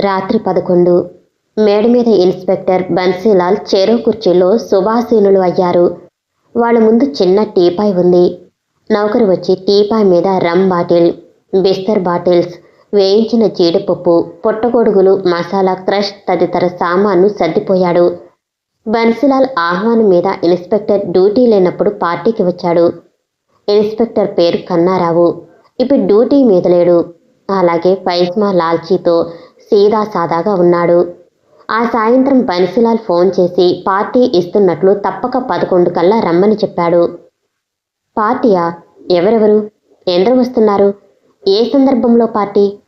రాత్రి పదకొండు. మేడ మీద ఇన్స్పెక్టర్ బన్సీలాల్ చెరో కుర్చీలో సుభాసీనులు అయ్యారు. వాళ్ళ ముందు చిన్న టీపాయ్ ఉంది. నౌకరు వచ్చి టీపాయ్ మీద రమ్ బాటిల్ బిస్తర్ బాటిల్స్ వేయించిన జీడిపప్పు పుట్టగొడుగులు మసాలా క్రష్ తదితర సామాను సర్దిపోయాడు. బన్సీలాల్ ఆహ్వానం మీద ఇన్స్పెక్టర్ డ్యూటీ లేనప్పుడు పార్టీకి వచ్చాడు. ఇన్స్పెక్టర్ పేరు కన్నారావు. ఇప్పుడు డ్యూటీ మీద లేడు. అలాగే పైస్మా లాల్చీతో సీదా సాదాగా ఉన్నాడు. ఆ సాయంత్రం బన్సీలాల్ ఫోన్ చేసి పార్టీ ఇస్తున్నట్లు తప్పక పదకొండు కల్లా రమ్మని చెప్పాడు. పార్టీయా? ఎవరెవరు? ఎందరు వస్తున్నారు? ఏ సందర్భంలో పార్టీ?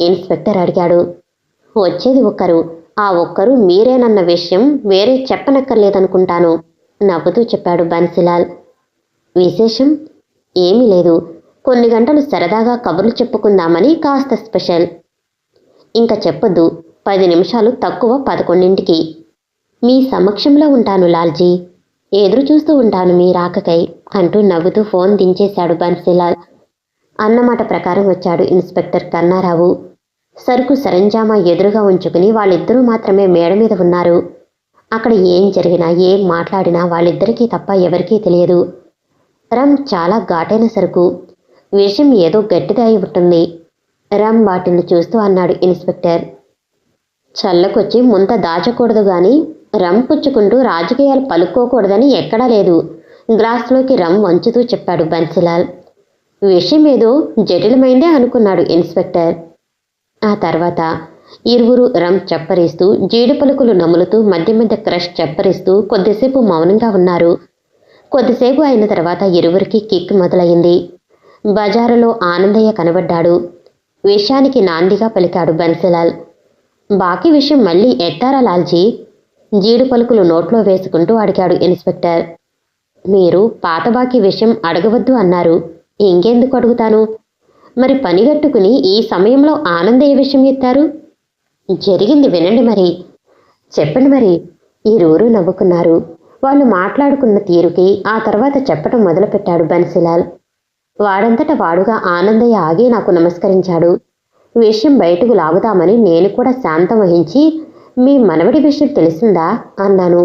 ఇన్స్పెక్టర్ అడిగాడు. వచ్చేది ఒక్కరు. ఆ ఒక్కరు మీరేనన్న విషయం వేరే చెప్పనక్కర్లేదనుకుంటాను నవ్వుతూ చెప్పాడు బన్సీలాల్. విశేషం? ఏమీ లేదు. కొన్ని గంటలు సరదాగా కబుర్లు చెప్పుకుందామని కాస్త స్పెషల్. ఇంకా చెప్పొద్దు పది నిమిషాలు తక్కువ పదకొండింటికి. మీ సమక్షంలో ఉంటాను లాల్జీ. ఎదురు చూస్తూ ఉంటాను మీ రాకకై అంటూ నవ్వుతూ ఫోన్ దించేశాడు బన్సీలాల్. అన్నమాట ప్రకారం వచ్చాడు ఇన్స్పెక్టర్ కన్నారావు. సరుకు సరంజామా ఎదురుగా ఉంచుకుని వాళ్ళిద్దరూ మాత్రమే మేడ మీద ఉన్నారు. అక్కడ ఏం జరిగినా ఏం మాట్లాడినా వాళ్ళిద్దరికీ తప్ప ఎవరికీ తెలియదు. రమ్ చాలా ఘాటైన సరుకు. విషయం ఏదో గట్టిగా అయి ఉంటుంది. రమ్ వాటిని చూస్తూ అన్నాడు ఇన్స్పెక్టర్. చల్లకొచ్చి ముంత దాచకూడదు గాని రమ్ పుచ్చుకుంటూ రాజకీయాలు పలుక్కోకూడదని ఎక్కడా లేదు. గ్లాస్లోకి రమ్ వంచుతూ చెప్పాడు బన్సిలాల్. విషయం ఏదో జటిలమైందే అనుకున్నాడు ఇన్స్పెక్టర్. ఆ తర్వాత ఇరువురు రమ్ చప్పరిస్తూ జీడి పలుకులు నములుతూ మధ్య మధ్య క్రష్ చప్పరిస్తూ కొద్దిసేపు మౌనంగా ఉన్నారు. కొద్దిసేపు అయిన తర్వాత ఇరువురికి కిక్ మొదలైంది. బజారులో ఆనందయ్య కనబడ్డాడు. విషయానికి నాందిగా పలికాడు బన్సిలాల్. బాకీ విషయం మళ్ళీ ఎత్తారా లాల్జీ? జీడి పలుకులు నోట్లో వేసుకుంటూ అడిగాడు ఇన్స్పెక్టర్. మీరు పాత బాకీ విషయం అడగవద్దు అన్నారు. ఇంకెందుకు అడుగుతాను? మరి పనిగట్టుకుని ఈ సమయంలో ఆనంద ఏ విషయం ఎత్తారు? జరిగింది వినండి మరి. చెప్పండి మరి. ఇరువురు నవ్వుకున్నారు. వాళ్ళు మాట్లాడుకున్న తీరుకి ఆ తర్వాత చెప్పడం మొదలుపెట్టాడు బన్సిలాల్. వాడంతట వాడుగా ఆనందయ్య ఆగి నాకు నమస్కరించాడు. విషయం బయటకు లాగుదామని నేను కూడా శాంతం వహించి మీ మనవడి విషయం తెలిసిందా? అన్నాను.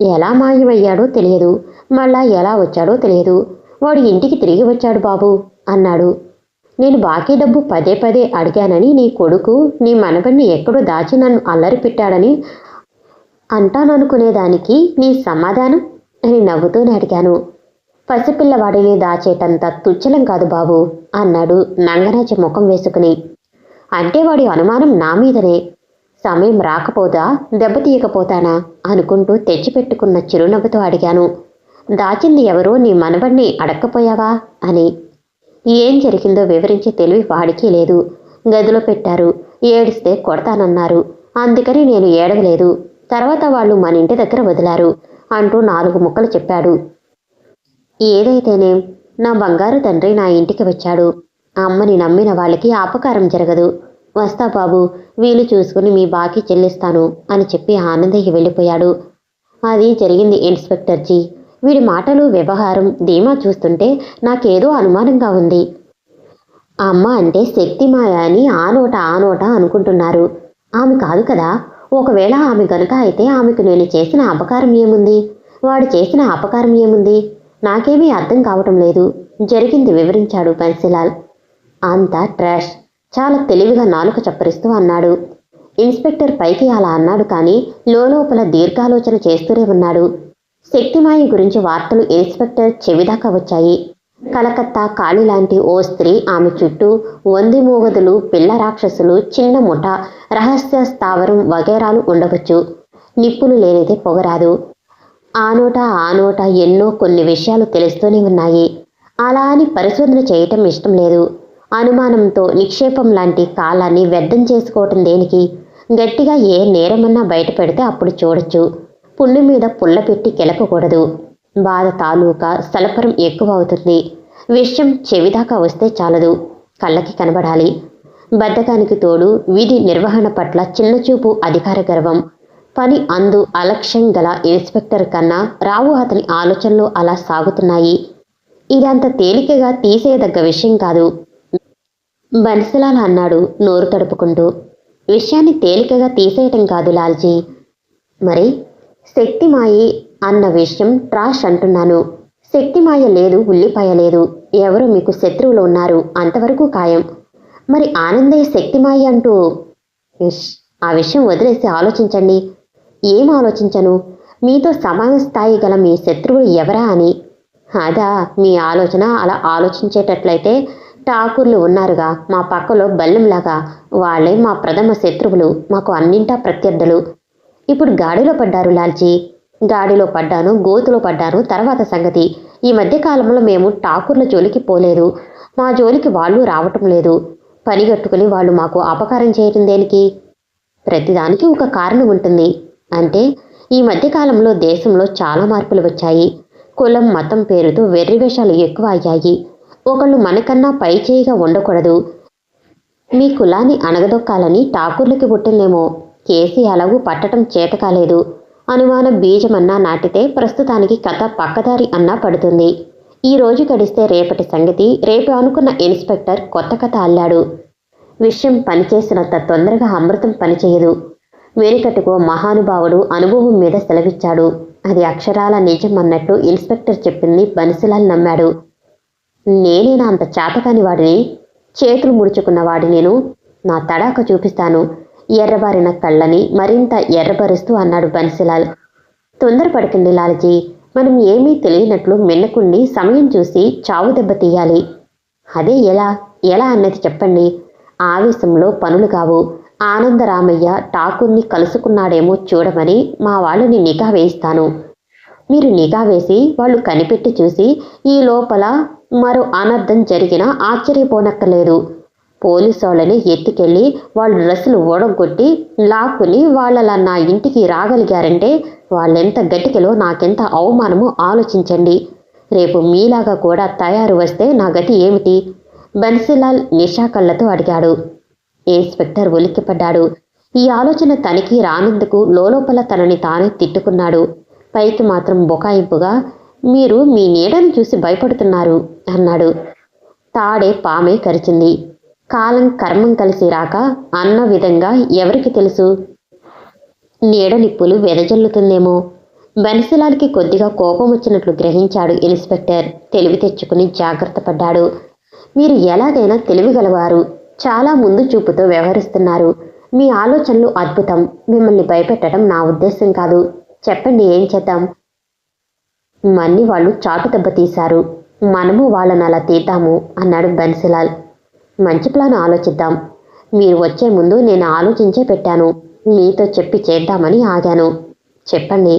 ఎలా మాయమయ్యాడో తెలియదు. మళ్ళా ఎలా వచ్చాడో తెలియదు. వాడు ఇంటికి తిరిగి వచ్చాడు బాబు అన్నాడు. నేను బాకీ డబ్బు పదే పదే అడిగానని నీ కొడుకు నీ మనవడిని ఎక్కడో దాచి నన్ను అల్లరి పెట్టాడని అంటాననుకునేదానికి నీ సమాధానం అని నవ్వుతూనే అడిగాను. పసిపిల్లవాడిని దాచేటంత తుచ్చలం కాదు బాబు అన్నాడు నంగరాజు ముఖం వేసుకుని. అంటే వాడి అనుమానం నా మీదనే. సమయం రాకపోదా దెబ్బతీయకపోతానా అనుకుంటూ తెచ్చిపెట్టుకున్న చిరునవ్వుతో అడిగాను. దాచింది ఎవరో నీ మనబడిని అడక్కపోయావా అని. ఏం జరిగిందో వివరించే తెలివి వాడికి లేదు. గదిలో పెట్టారు. ఏడిస్తే కొడతానన్నారు. అందుకని నేను ఏడవలేదు. తర్వాత వాళ్ళు మన ఇంటి దగ్గర వదిలారు అంటూ నాలుగు ముక్కలు చెప్పాడు. ఏదైతేనేం నా బంగారు తండ్రి నా ఇంటికి వచ్చాడు. అమ్మని నమ్మిన వాళ్ళకి అపకారం జరగదు. వస్తా బాబు వీలు చూసుకుని మీ బాకీ చెల్లిస్తాను అని చెప్పి ఆనందయ్య వెళ్ళిపోయాడు. అది జరిగింది ఇన్స్పెక్టర్ జీ. వీడి మాటలు వ్యవహారం ధీమా చూస్తుంటే నాకేదో అనుమానంగా ఉంది. అమ్మ అంటే శక్తిమాయ అని ఆ నోట ఆ నోట అనుకుంటున్నారు. ఆమె కాదు కదా. ఒకవేళ ఆమె గనుక అయితే ఆమెకు నేను చేసిన అపకారం ఏముంది? వాడు చేసిన అపకారం ఏముంది? నాకేమీ అర్థం కావటం లేదు. జరిగింది వివరించాడు బన్సిలాల్ అంతా ట్రాష్. చాలా తెలివిగా నాలుక చప్పరిస్తూ అన్నాడు. ఇన్స్పెక్టర్ పైకి అలా అన్నాడు కానీ లోపల దీర్ఘాలోచన చేస్తూనే ఉన్నాడు. శక్తిమాయి గురించి వార్తలు ఇన్స్పెక్టర్ చెవిదాకా వచ్చాయి. కలకత్తా కాళీ లాంటి ఓ స్త్రీ ఆమె చుట్టూ వంది మూగదులు పిల్ల రాక్షసులు చిన్న ముఠ రహస్య స్థావరం వగైరాలు ఉండవచ్చు. నిప్పులు లేనిదే పొగరాదు. ఆ నోట ఆ నోట ఎన్నో కొన్ని విషయాలు తెలుస్తూనే ఉన్నాయి. అలా అని పరిశోధన చేయటం ఇష్టం లేదు. అనుమానంతో నిక్షేపం లాంటి కాలాన్ని వ్యర్థం చేసుకోవటం దేనికి? గట్టిగా ఏ నేరమన్నా బయట పెడితే అప్పుడు చూడొచ్చు. పుండు మీద పుల్ల పెట్టి కెలకకూడదు బాధ తాలూకా సలపరం ఎక్కువ అవుతుంది విషయం చెవిదాకా వస్తే చాలదు. కళ్ళకి కనబడాలి. బద్ధకానికి తోడు విధి నిర్వహణ పట్ల చిన్నచూపు అధికార గర్వం. పని అందు అలక్ష్యం గల ఇన్స్పెక్టర్ కన్నా రావు అతని ఆలోచనలు అలా సాగుతున్నాయి. ఇదంత తేలికగా తీసేయదగ్గ విషయం కాదు. బన్సిలాల్ అన్నాడు నోరు తడుపుకుంటూ. విషయాన్ని తేలికగా తీసేయటం కాదు లాల్జీ. మరి శక్తిమాయి అన్న విషయం ట్రాష్ అంటున్నాను. శక్తిమాయ లేదు ఉల్లిపాయ లేదు. ఎవరు మీకు శత్రువులు ఉన్నారు? అంతవరకు ఖాయం. మరి ఆనందయ్య శక్తిమాయి అంటూ ఆ విషయం వదిలేసి ఆలోచించండి. ఏం ఆలోచించను? మీతో సమాన స్థాయి గల మీ శత్రువులు ఎవరా అని? అదా మీ ఆలోచన అలా ఆలోచించేటట్లయితే ఠాకూర్లు ఉన్నారుగా మా పక్కలో బల్లెంలాగా. వాళ్ళే మా ప్రథమ శత్రువులు మాకు అన్నింటా ప్రత్యర్థులు. ఇప్పుడు గాడిలో పడ్డారు లాల్జీ గాడిలో పడ్డాను గోతులో పడ్డాను తర్వాత సంగతి. ఈ మధ్య కాలంలో మేము ఠాకూర్ల జోలికి పోలేదు. మా జోలికి వాళ్ళు రావటం లేదు. పనిగట్టుకుని వాళ్ళు మాకు అపకారం చేయటం దేనికి? ప్రతిదానికి ఒక కారణం ఉంటుంది. అంటే ఈ మధ్యకాలంలో దేశంలో చాలా మార్పులు వచ్చాయి. కులం మతం పేరుతో వెర్రివేషాలు ఎక్కువ అయ్యాయి ఒకళ్ళు మనకన్నా పై చేయిగా ఉండకూడదు. మీ కులాన్ని అణగదొక్కాలని ఠాకూర్లకి పుట్టిందేమో. కేసీ అలాగూ పట్టటం చేత కాలేదు. అనుమాన బీజమన్నా నాటితే ప్రస్తుతానికి కథ పక్కదారి అన్నా పడుతుంది. ఈ రోజు గడిస్తే రేపటి సంగతి రేపు అనుకున్న ఇన్స్పెక్టర్ కొత్త కథ అల్లాడు. విషయం పనిచేసినంత తొందరగా అమృతం పనిచేయదు. వెనుకట్టుకో మహానుభావుడు అనుభవం మీద సెలవిచ్చాడు. అది అక్షరాల నిజం అన్నట్టు ఇన్స్పెక్టర్ చెప్పింది బన్సిలాల్ నమ్మాడు. నేనేనా అంత చేతకాని వాడిని? చేతులు ముడుచుకున్న వాడి నేను. నా తడాక చూపిస్తాను. ఎర్రబారిన కళ్ళని మరింత ఎర్రబరుస్తూ అన్నాడు బన్సిలాల్. తొందరపడకండి లాలజీ. మనం ఏమీ తెలియనట్లు మిన్నకుండి సమయం చూసి చావు దెబ్బ తీయాలి. అదే ఎలా? ఎలా అన్నది చెప్పండి. ఆవేశంలో పనులు కావు. ఆనందరామయ్య ఠాకూర్ని కలుసుకున్నాడేమో చూడమని మా వాళ్ళని నిఘా వేయిస్తాను. మీరు నిఘా వేసి వాళ్ళు కనిపెట్టి చూసి ఈ లోపల మరో అనర్థం జరిగినా ఆశ్చర్యపోనక్కర్లేదు. పోలీసు వాళ్ళని ఎత్తుకెళ్ళి వాళ్ళ డ్రెస్సులు ఓడగొట్టి లాక్కుని వాళ్ళలా నా ఇంటికి రాగలిగారంటే వాళ్ళెంత గట్టికలో నాకెంత అవమానమో ఆలోచించండి. రేపు మీలాగా కూడా తయారు వస్తే నా గతి ఏమిటి? బన్సిలాల్ నిషాకళ్ళతో అడిగాడు. ఇన్స్పెక్టర్ ఉలిక్కిపడ్డాడు. ఈ ఆలోచన తనకి రానందుకు లోలోపల తనని తానే తిట్టుకున్నాడు. పైకి మాత్రం బొకాయింపుగా మీరు మీ నీడను చూసి భయపడుతున్నారు అన్నాడు. తాడే పామే కరిచింది. కాలం కర్మం కలిసి రాక అన్న విధంగా ఎవరికి తెలుసు? నీడ నిప్పులు వెదజల్లుతుందేమో? బెనసిలాల్కి కొద్దిగా కోపం వచ్చినట్లు గ్రహించాడు ఇన్స్పెక్టర్. తెలివి తెచ్చుకుని జాగ్రత్త పడ్డాడు. మీరు ఎలాగైనా తెలివిగలవారు చాలా ముందు చూపుతో వ్యవహరిస్తున్నారు. మీ ఆలోచనలు అద్భుతం. మిమ్మల్ని భయపెట్టడం నా ఉద్దేశం కాదు. చెప్పండి ఏం చేద్దాం? మన్ని వాళ్ళు చాటు దెబ్బ తీశారు. మనము వాళ్ళని అలా తీద్దాము అన్నాడు బన్సిలాల్. మంచి ప్లాన్ ఆలోచిద్దాం. మీరు వచ్చే ముందు నేను ఆలోచించే పెట్టాను. మీతో చెప్పి చేద్దామని ఆగాను. చెప్పండి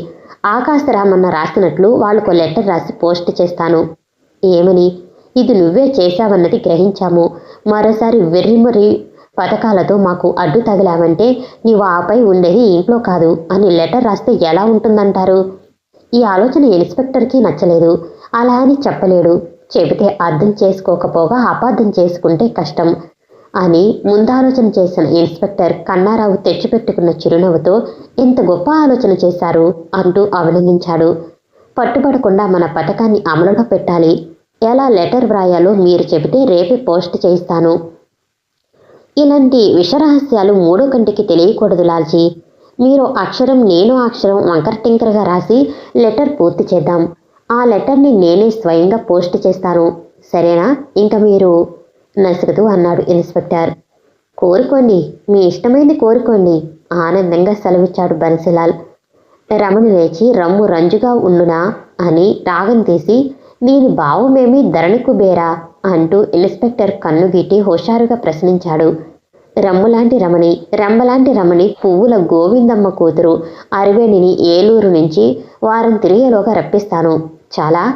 ఆకాశరామన్న రాసినట్లు వాళ్ళకు లెటర్ రాసి పోస్ట్ చేస్తాను. ఏమని? ఇది నువ్వే చేశావన్నది గ్రహించాము. మరోసారి వెర్రిమరి పథకాలతో మాకు అడ్డు తగిలావంటే నీవు ఆపై ఉండేది ఇంట్లో కాదు అని లెటర్ రాస్తే ఎలా ఉంటుందంటారు? ఈ ఆలోచన ఇన్స్పెక్టర్కి నచ్చలేదు. అలా అని చెప్పలేడు. చెబితే అర్థం చేసుకోకపోగా అపార్థం చేసుకుంటే కష్టం అని ముందాలోచన చేసిన ఇన్స్పెక్టర్ కన్నారావు తెచ్చిపెట్టుకున్న చిరునవ్వుతో ఎంత గొప్ప ఆలోచన చేశారు అంటూ అభినందించాడు. పట్టుబడకుండా మన పథకాన్ని అమలులో పెట్టాలి. ఎలా లెటర్ వ్రాయాలో మీరు చెబితే రేపే పోస్ట్ చేయిస్తాను. ఇలాంటి విషరహస్యాలు మూడో కంటికి తెలియకూడదు లాల్చి మీరు అక్షరం నేను అక్షరం వంకర టింకర్గా రాసి లెటర్ పూర్తి చేద్దాం. ఆ లెటర్ని నేనే స్వయంగా పోస్ట్ చేస్తాను. సరేనా? ఇంకా మీరు? నసుగుతూ అన్నాడు ఇన్స్పెక్టర్. కోరుకోండి. మీ ఇష్టమైంది కోరుకోండి. ఆనందంగా సెలవిచ్చాడు బన్సిలాల్. రమణి లేచి రమ్ము రంజుగా ఉండునా? అని రాగం తీసి దీని భావమేమి ధరణి కుబేరా? అంటూ ఇన్స్పెక్టర్ కన్ను గీటి హుషారుగా ప్రశ్నించాడు. రమ్ములాంటి రమణి రమ్మలాంటి రమణి పువ్వుల గోవిందమ్మ కూతురు అరవేణిని ఏలూరు నుంచి వారం తిరిగేలోగా రప్పిస్తాను. చాలా?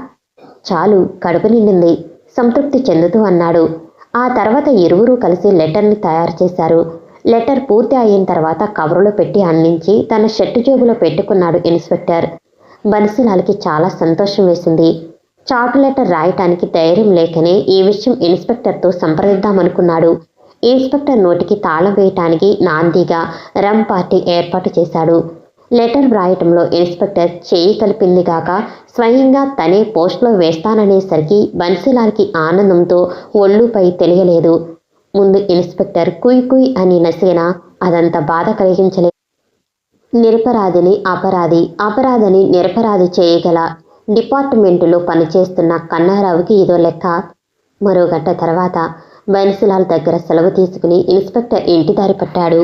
చాలు కడుపు నిండింది. సంతృప్తి చెందుతూ అన్నాడు. ఆ తర్వాత ఇరువురు కలిసి లెటర్ని తయారు చేశారు. లెటర్ పూర్తి అయిన తర్వాత కవరులో పెట్టి అందించి తన షర్టు జేబులో పెట్టుకున్నాడు ఇన్స్పెక్టర్. బన్సీలాల్కి చాలా సంతోషం వేసింది. చాటు లెటర్ రాయటానికి ధైర్యం లేకనే ఈ విషయం ఇన్స్పెక్టర్తో సంప్రదిద్దామనుకున్నాడు. ఇన్స్పెక్టర్ నోటికి తాళం వేయటానికి నాందిగా రమ్ పార్టీ ఏర్పాటు చేశాడు. లెటర్ వ్రాయటంలో ఇన్స్పెక్టర్ చేయి కలిపింది కాక స్వయంగా తనే పోస్ట్లో వేస్తాననేసరికి బన్సీలాల్కి ఆనందంతో ఒళ్ళుపై తెలియలేదు. ముందు ఇన్స్పెక్టర్ కుయ్ కుయ్ అని నసిగినా అదంత బాధ కలిగించలేదు నిరపరాధిని అపరాధి అపరాధిని నిరపరాధి చేయగల డిపార్ట్మెంటులో పనిచేస్తున్న కన్నారావుకి ఇదో లెక్క. మరో గంట తర్వాత బన్సిలాల్ దగ్గర సెలవు తీసుకుని ఇన్స్పెక్టర్ ఇంటి దారి పట్టాడు.